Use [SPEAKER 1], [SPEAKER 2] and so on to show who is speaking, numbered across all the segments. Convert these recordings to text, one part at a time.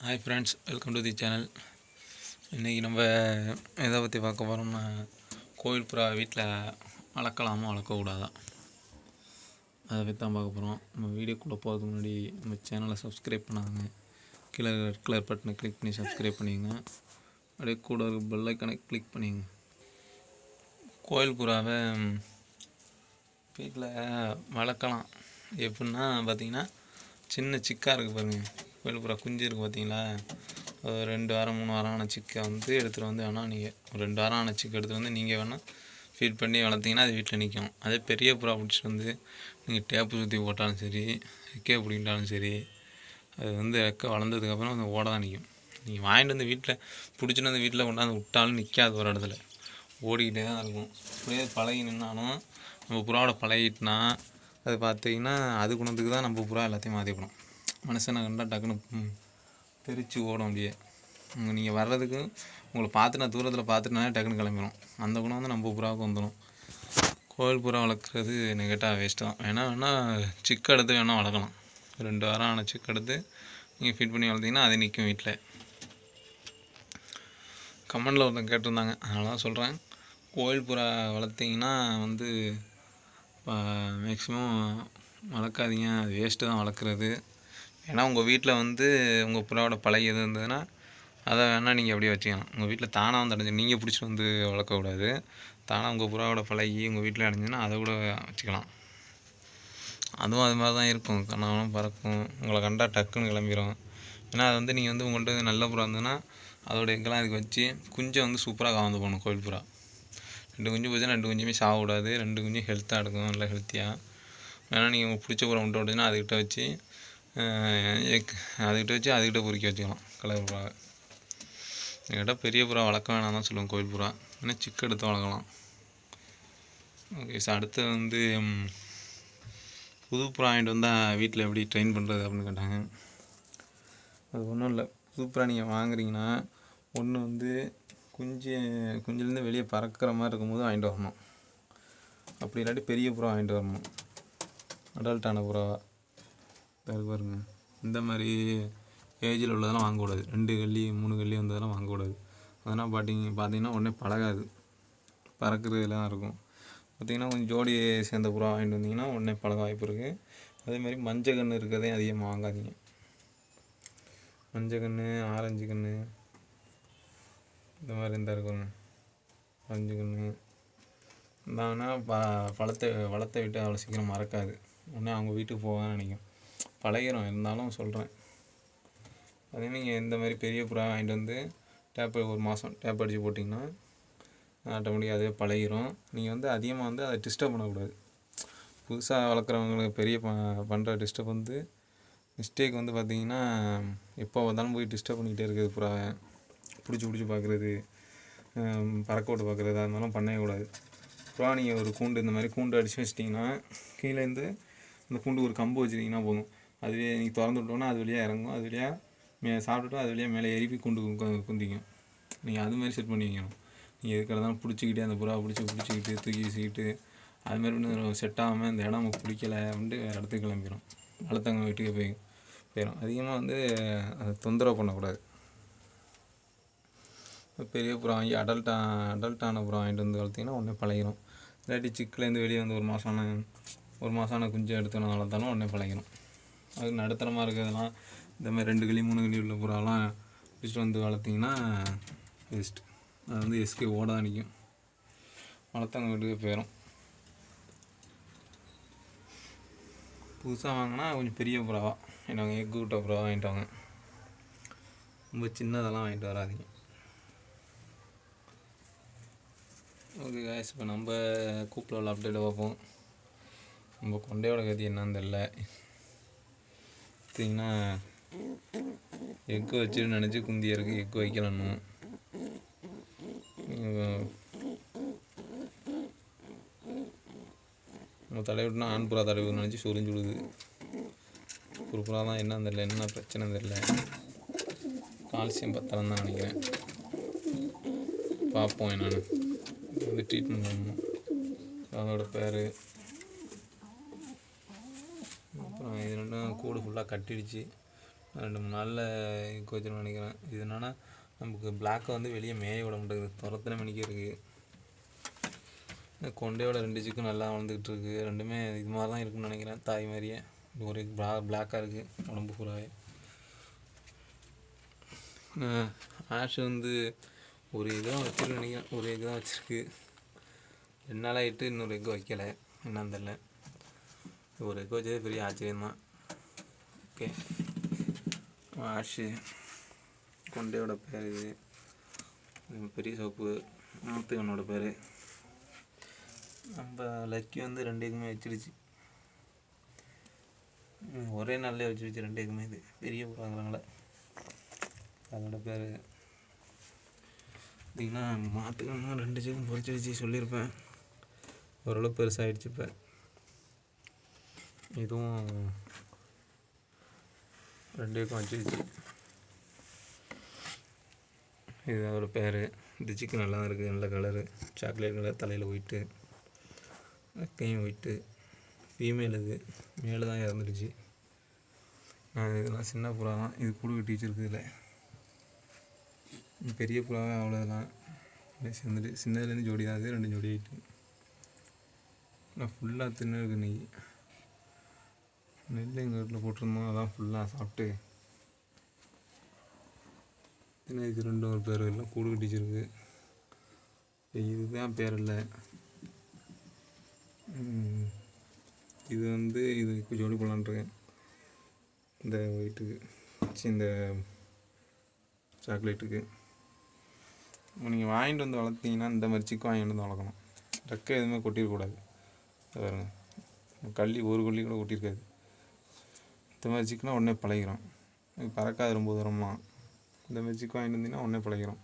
[SPEAKER 1] Hi friends welcome to the channel இன்றைக்கி நம்ம எதை பற்றி பார்க்க போகிறோம்னா கோயில் புறா வீட்டில் வளர்க்கலாமா வளர்க்கக்கூடாதா? அதை பற்றி தான் பார்க்க போகிறோம் நம்ம வீடியோக்குள்ளே போகிறதுக்கு முன்னாடி நம்ம சேனலை சப்ஸ்கிரைப் பண்ணாங்க கீழே ரெட் கலர் பட்டனை கிளிக் பண்ணி சப்ஸ்கிரைப் பண்ணிங்க அப்படியே கூட ஒரு பெல்லைக்கனை கிளிக் பண்ணிங்க கோயில் புறாவை வீட்டில் வளர்க்கலாம். எப்படின்னா பார்த்திங்கன்னா சின்ன சிக்கா இருக்குது பாருங்கள் கோயில் புறா குஞ்சு இருக்குது பார்த்தீங்களா ஒரு ரெண்டு வாரம் மூணு வாரம் ஆன சிக்கை வந்து எடுத்துகிட்டு வந்து வேணால் நீங்கள் ஒரு ரெண்டு வாரம் ஆன சிக்கை எடுத்துகிட்டு வந்து நீங்கள் வேணால் ஃபீட் பண்ணி வளர்த்தீங்கன்னா அது வீட்டில் நிற்கும் அதே பெரிய புறா பிடிச்சிட்டு வந்து நீங்கள் டேப்பு சுற்றி போட்டாலும் சரி ரெக்கையை பிடிக்கிட்டாலும் சரி அது வந்து ரெக்கை வளர்ந்ததுக்கப்புறம் அது ஓட தான் நிற்கும் நீங்கள் வாங்கிட்டு வந்து வீட்டில் பிடிச்சிட்டு வந்து வீட்டில் கொண்டாந்து விட்டாலும் நிற்காது ஒரு இடத்துல. ஓடிக்கிட்டே தான் இருக்கும். அப்படியே பழகி நின்னாலும் நம்ம புறாவோட பழகிட்டுனா அது பார்த்தீங்கன்னா அது குணத்துக்கு தான் நம்ம புறா எல்லாத்தையும் மாற்றிக்கணும் மனுஷனை கண்டா டக்குன்னு தெரிச்சு ஓடும் அப்படியே. நீங்கள் வர்றதுக்கு உங்களை பார்த்து நான் தூரத்தில் பார்த்துட்டுனாலே டக்குன்னு கிளம்பிடும் அந்த குணம் வந்து நம்ம புறாவுக்கு வந்துடும் கோயில் புறா வளர்க்குறது நெகட்டாக வேஸ்ட்டு தான். வேணா வேணால் சிக்கு எடுத்து வேணால் வளர்க்கலாம். ரெண்டு வாரம் ஆன சிக்கு எடுத்து நீங்கள் ஃபீட் பண்ணி வளர்த்தீங்கன்னா அது நிற்கும் வீட்டில் கமெண்டில் ஒருத்தன் கேட்டிருந்தாங்க. அதனால தான் சொல்கிறேன் கோயில் புறா வளர்த்தீங்கன்னா வந்து மேக்ஸிமம் வளர்க்காதீங்க. அது வேஸ்ட்டு தான் வளர்க்குறது. ஏன்னா உங்கள் வீட்டில் வந்து உங்கள் புறாவோட பழைய எது இருந்ததுன்னா அதை வேணால் நீங்கள் அப்படியே வச்சுக்கலாம். உங்கள் வீட்டில் தானாக வந்து அடைஞ்சு நீங்கள் பிடிச்சிட்டு வந்து வளர்க்கக்கூடாது. தானாக உங்கள் புறாவோட பழகி உங்கள் வீட்டில் அடைஞ்சுன்னா அதை கூட வச்சுக்கலாம். அதுவும் அது மாதிரி தான் இருக்கும். கண்ணாலும் பறக்கும். உங்களை கண்டா டக்குன்னு கிளம்பிடும் ஏன்னா அது வந்து நீங்கள் வந்து உங்கள்கிட்ட நல்ல புறா இருந்ததுன்னா அதோட எங்கெல்லாம் இதுக்கு வச்சு குஞ்சை வந்து சூப்பராக கவர்ந்து போகணும் கோயில் புறா. ரெண்டு குஞ்சு போச்சுன்னா ரெண்டு குஞ்சுமே சாகக்கூடாது. ரெண்டு குஞ்சும் ஹெல்த்தாக எடுக்கும் நல்லா ஹெல்த்தியாக வேணால் நீங்கள் உங்களுக்கு பிடிச்ச புறா விட்டு விட்டுச்சுன்னா அதுக்கிட்ட வச்சு அதுக்கிட்ட வச்சு அதுக்கிட்ட பொறுக்கி வச்சுக்கலாம் கலர் புறாவை என்கிட்ட பெரிய புறா வளர்க்க வேணாம் தான் சொல்லுவோம் கோயில் புறா. ஏன்னா சிக்கு எடுத்து வளர்க்கலாம். ஓகே சார் அடுத்து வந்து புது புறா வாங்கிட்டு வந்தால் வீட்டில் எப்படி ட்ரெயின் பண்ணுறது அப்படின்னு கேட்டாங்க. அது ஒன்றும் இல்லை. புது புறா நீங்கள் வாங்குறீங்கன்னா ஒன்று வந்து குஞ்சு குஞ்சுலேருந்து வெளியே பறக்கிற மாதிரி இருக்கும்போது வாங்கிட்டு வரணும். அப்படி இல்லாட்டி பெரிய புறா வாங்கிட்டு வரணும். அடல்ட்டான புறாவை பாருங்க. இந்த மாதிரி ஏஜில் உள்ளதெல்லாம் வாங்கக்கூடாது. ரெண்டு கல்லி மூணு கல்லி வந்ததெல்லாம் வாங்கக்கூடாது. அதெல்லாம் பார்த்திங்க பார்த்தீங்கன்னா உடனே பழகாது. பறக்கிறதுலாம் இருக்கும். பார்த்திங்கன்னா கொஞ்சம் ஜோடி சேர்ந்த புறா வாங்கிட்டு வந்தீங்கன்னா உடனே பழக வாய்ப்பு இருக்குது அதே மாதிரி மஞ்சள் கன்று இருக்கிறதையும் அதிகமாக வாங்காதீங்க. மஞ்சள் கன்று ஆரஞ்சு கன்று இந்த மாதிரி இருந்தால் இருக்குங்க ஆரஞ்சு கன்று இருந்தாங்கன்னா ப பழத்தை வளர்த்த விட்டு அவ்வளோ சீக்கிரம் மறக்காது. உடனே அவங்க வீட்டுக்கு போக நினைக்கும். பழகிரும் இருந்தாலும் சொல்கிறேன் அதே நீங்கள் இந்த மாதிரி பெரிய புறா வாங்கிட்டு வந்து டேப் ஒரு மாதம் டேப் அடித்து போட்டிங்கன்னா ஆட்டோமேட்டிக்காக அதே பழகிரும். நீங்கள் வந்து அதிகமாக வந்து அதை டிஸ்டர்ப் பண்ணக்கூடாது. புதுசாக வளர்க்குறவங்களுக்கு பெரிய ப பண்ணுற டிஸ்டர்ப் வந்து மிஸ்டேக் வந்து பார்த்திங்கன்னா எப்போ பார்த்தாலும் போய் டிஸ்டர்ப் பண்ணிக்கிட்டே இருக்குது புறாவை பிடிச்சி பிடிச்சி பார்க்குறது பறக்க விட்டு பார்க்குறது அது மாதிரிலாம் பண்ணவே கூடாது. புறா நீங்கள் ஒரு கூண்டு இந்த மாதிரி கூண்டு அடித்து வச்சிட்டிங்கன்னா கீழேருந்து அந்த கூண்டுக்கு ஒரு கம்பு வச்சுட்டிங்கன்னா போதும். அதுவே நீங்கள் திறந்து விட்டோன்னா அது வழியாக இறங்கும். அது வழியாக மே சாப்பிட்டுட்டு அது வழியாக மேலே எரிப்பி கொண்டு கு- குந்திக்கும் நீங்கள் அது மாதிரி செட் பண்ணி வைக்கணும் நீங்கள் எதுக்கு இருந்தாலும் பிடிச்சிக்கிட்டே அந்த புறா பிடிச்சி பிடிச்சிக்கிட்டு தூக்கி வீசிக்கிட்டு அதுமாதிரி செட் ஆகாமல் இந்த இடம் நமக்கு பிடிக்கல அப்படின்ட்டு வேறு இடத்துக்கு கிளம்பிடும் வளர்த்தவங்க வீட்டுக்கு போய் போயிடும் அதிகமாக வந்து அதை தொந்தரவு பண்ணக்கூடாது. பெரிய புறம் வாங்கி அடல்ட்டா அடல்ட்டான புறம் வாங்கிட்டு வந்து வளர்த்திங்கன்னா உடனே பழகிடும் இல்லாட்டி சிக்கிலேருந்து வெளியே வந்து ஒரு மாதம் ஆன ஒரு மாதமான குஞ்சு எடுத்து நான் வளர்த்தாலும் உடனே பழகிடும் அது நடுத்தரமாக இருக்கிறதெல்லாம் இந்த மாதிரி ரெண்டு கிளி மூணு கிளி உள்ள புறாலாம் பிடிச்சிட்டு வந்து வளர்த்திங்கன்னா வேஸ்ட் அது வந்து எஸ்கே ஓட தான் நிற்கும் வளர்த்தவங்க வீட்டுக்கு போயிடும் புதுசாக வாங்கினா கொஞ்சம் பெரிய புறாவா. என்னவங்க எக்கு விட்ட புறாவாக வாங்கிட்டு வாங்க ரொம்ப சின்னதெல்லாம் வாங்கிட்டு வராதீங்க. ஓகே காய்ஸ் இப்போ நம்ம கூப்பில் உள்ள அப்டேட்டை பார்ப்போம். நம்ம கொண்டையோட கதி என்னன்னு தெரில பார்த்தீங்கன்னா எக்கு வச்சுட்டு நினச்சி குந்தியருக்கு எக்கு வைக்கலன்னும் நம்ம தலைவர்னா ஆண் புறா நினச்சி சொரிஞ்சு விடுது. ஒரு புறா தான் என்னன்னு தெரில என்ன பிரச்சனை தெரில கால்சியம் பத்திரம் தான் நினைக்கிறேன். பார்ப்போம் என்னென்னு. வந்து ட்ரீட்மெண்ட் பண்ணணும். அதோட பேர் அப்புறம் இது ரெண்டும் கூடு ஃபுல்லாக கட்டிடுச்சு. ரெண்டு மூணு நாளில் எக் வச்சிருன்னு நினைக்கிறேன் இது என்னென்னா நமக்கு பிளாக்கை வந்து வெளியே மேய விட மாட்டேங்குது. துரத்துன மணிக்கு இருக்குது கொண்டையோட ரெண்டு சிக்கும் நல்லா வளர்ந்துக்கிட்டு இருக்கு. ரெண்டுமே இது மாதிரி தான் இருக்குன்னு நினைக்கிறேன். தாய் மாதிரியே. ஒரே பிளா பிளாக்காக இருக்குது உடம்பு பூராவே ஆஷ் வந்து ஒரு இதுதான் வச்சிருக்கு நினைக்கிறேன். ஒரு எக் தான் வச்சுருக்கு. ரெண்டு நாள் ஆகிட்டு இன்னொரு எக் வைக்கல. என்னன்னு தெரில ஒரு எக் வச்சதே பெரிய ஆச்சரியம்தான். ஓகே. வாஷு. கொண்டையோட பேர். இது பெரிய சோப்பு. மூத்தவனோட பேர். நம்ம லக்கி வந்து ரெண்டுக்குமே வச்சிருச்சு. ஒரே நாள்லேயே வச்சிருச்சு ரெண்டுக்குமே இது. பெரிய புறாங்கிறாங்களே அதோட பேர். பார்த்தீங்கன்னா மாற்றுக்கணும் ரெண்டு சேக்கும் பொறிச்சு வச்சு சொல்லியிருப்பேன். ஓரளவு பெருசாகிடுச்சு இப்போ. இதுவும் ரெண்டையும் ஏக்கம் இதுதான் ஒரு பேர் இந்த சிக்கன் நல்லா தான் இருக்குது நல்ல கலரு சாக்லேட் கலர் தலையில் ஒயிட்டு அக்கையும் ஒயிட்டு ஃபீமேல் இது. மேலே தான் இறந்துடுச்சு நான் இதெல்லாம் சின்ன புறா தான். இது கூட கட்டி வச்சிருக்கு இதில் பெரிய புறாவே அவ்வளோதான். சேர்ந்துட்டு சின்னதுலேருந்து ஜோடி தான். அது ரெண்டு ஜோடி ஆகிட்டு நான் ஃபுல்லாக தின்னு இருக்கு இன்றைக்கி நெல் எங்கள் வீட்டில் போட்டிருந்தோம். அதான் ஃபுல்லாக சாப்பிட்டு. என்ன இது ரெண்டும் ஒரு பேர் எல்லாம் கூடு கட்டிச்சிருக்கு. இதுதான் பேர் இல்லை. இது வந்து இது ஜோடி போடலான்ட்ருக்கேன் இந்த ஒயிட்டுக்கு சி இந்த சாக்லேட்டுக்கு நீங்கள் வாங்கிட்டு வந்து வளர்த்தீங்கன்னா இந்த மாதிரி சிக்கு வாங்கிட்டு வந்து வளர்க்கணும். ரெக்கை எதுவுமே கொட்டிடக்கூடாது. பாருங்க. கள்ளி ஒரு கொல்லி கூட கொட்டியிருக்காது. இந்த மாதிரி சிக்குனா உடனே பழகிறோம் இது பறக்காது ரொம்ப தூரமாக இந்த மாதிரி சிக்கு வாங்கிட்டு வந்தீங்கன்னா உடனே பழகிறோம்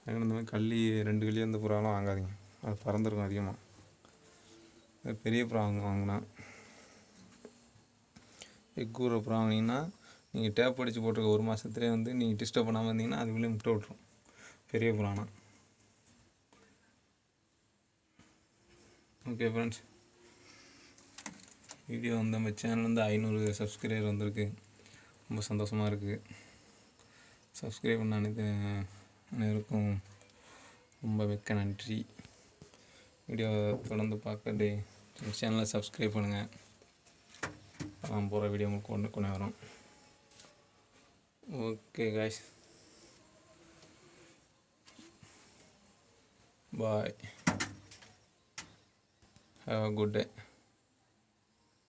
[SPEAKER 1] அதனால இந்த மாதிரி கள்ளி ரெண்டு கள்ளி அந்த புறாலாம் வாங்காதீங்க. அது பறந்துருக்கும் அதிகமாக பெரிய புறா வாங்க வாங்கினா. எக்கூர புறா வாங்கினீங்கன்னா நீங்கள் டேப் அடித்து போட்டிருக்க ஒரு மாதத்துலேயே வந்து நீங்கள் டிஸ்டர்ப் பண்ணாமல் இருந்தீங்கன்னா அதுக்குள்ளேயே முட்டை விட்ரும் பெரிய புறானா. ஓகே ஃப்ரெண்ட்ஸ் வீடியோ வந்து நம்ம சேனல் வந்து ஐநூறு சப்ஸ்கிரைபர் வந்திருக்கு. ரொம்ப சந்தோஷமாக இருக்குது சப்ஸ்கிரைப் பண்ண அனைத்து அனைவருக்கும் ரொம்ப மிக்க நன்றி. வீடியோ தொடர்ந்து பார்க்க சேனலை சப்ஸ்கிரைப் பண்ணுங்கள் நான் போகிற வீடியோ உங்களுக்கு கொண்டு கொண்டு வரோம். Okay guys bye have a good day